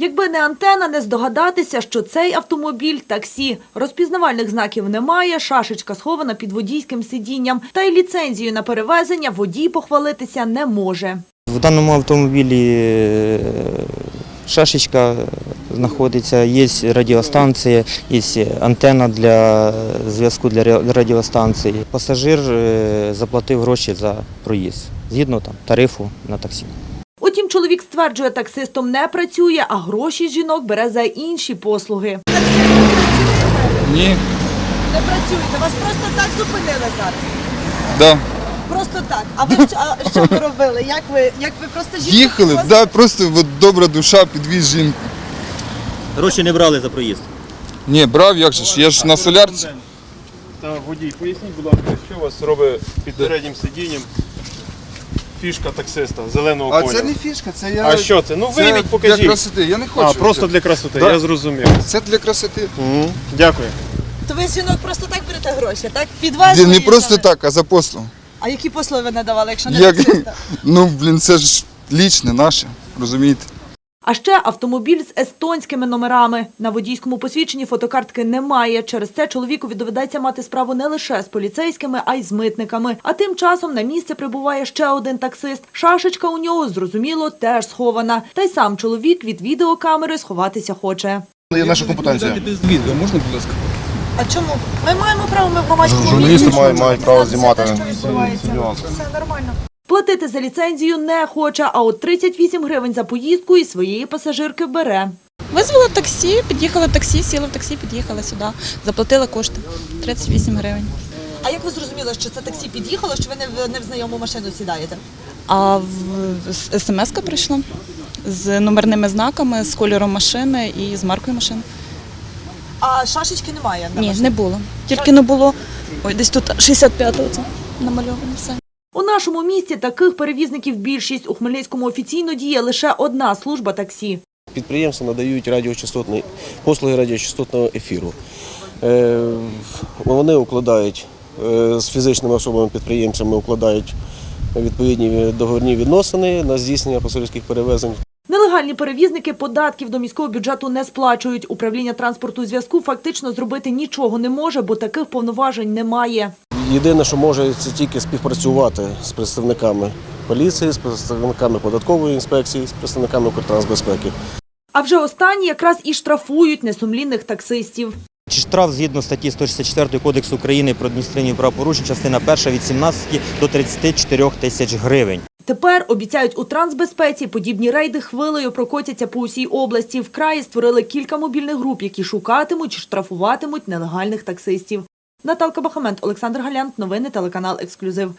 Якби не антена, не здогадатися, що цей автомобіль – таксі. Розпізнавальних знаків немає, шашечка схована під водійським сидінням. Та й ліцензію на перевезення водій похвалитися не може. В даному автомобілі е, шашечка знаходиться, є радіостанція, є антенна для зв'язку для радіостанції. Пасажир е, заплатив гроші за проїзд згідно там, тарифу на таксі. Чоловік стверджує, таксистом не працює, а гроші жінок бере за інші послуги. Ні, Не працюєте, вас просто так зупинили зараз. да. Просто так. А ви а що ви робили? Як ви, як ви просто жінку Їхали, підвозили? да, просто от, добра душа підвіз жінку. Гроші не брали за проїзд. Ні, брав, як же ж, я ж на солярці. Та водій, поясніть, будь ласка, що у вас робить під переднім сидінням фішка таксиста зеленого А кольору? це не фішка, це я. А що це? Ну Це вийміть, для красоти, я не хочу. А, просто це. для красоти, Да. я зрозумів. Це для красоти. Мгм, Дякую. То ви з жінок просто так берете гроші, так? Підвезли Не їх просто так, а за послугу. А які послуги ви надавали, якщо не Як... таксиста? Ну, блін, це ж лічне, наше, розумієте? А ще автомобіль з естонськими номерами. На водійському посвідченні фотокартки немає. Через це чоловікові доведеться мати справу не лише з поліцейськими, а й з митниками. А тим часом на місце прибуває ще один таксист. Шашечка у нього, зрозуміло, теж схована. Та й сам чоловік від відеокамери сховатися хоче. Є наша компетенція. без відео, можна, будь ласка? А чому? Ми маємо право, ми в громадському Журналісти місці мають, мають право знімати. Все нормально. Платити за ліцензію не хоче, а от 38 гривень за поїздку і своєї пасажирки бере. Визвала таксі, під'їхала в таксі, сіла в таксі, під'їхала сюди. Заплатила кошти 38 гривень. А як ви зрозуміли, що це таксі під'їхало, що ви не в, не в знайому машину сідаєте? А в смс-ка прийшла з номерними знаками, з кольором машини і з маркою машини. А шашечки немає на Ні, машині? не було. Тільки не було. Ой, десь тут 65-го це намальовано все. У нашому місті таких перевізників більшість. У Хмельницькому офіційно діє лише одна служба таксі. Підприємства надають радіочастотний послуги радіочастотного ефіру. Е, Вони укладають е, з фізичними особами підприємцями укладають відповідні договірні відносини на здійснення пасажирських перевезень. Нелегальні перевізники податків до міського бюджету не сплачують. Управління транспорту зв'язку фактично зробити нічого не може, бо таких повноважень немає. Єдине, що може, це тільки співпрацювати з представниками поліції, з представниками податкової інспекції, з представниками Укртрансбезпеки. А вже останні якраз і штрафують несумлінних таксистів. Чи штраф згідно статті 164 Кодексу України про адміністративні правопорушення, частина перша від 17 до 34 тисяч гривень. Тепер обіцяють у трансбезпеці подібні рейди хвилею прокотяться по усій області. В краї створили кілька мобільних груп, які шукатимуть чи штрафуватимуть нелегальних таксистів. Наталка Бахамент, Олександр Галянт. Новини телеканал Ексклюзив.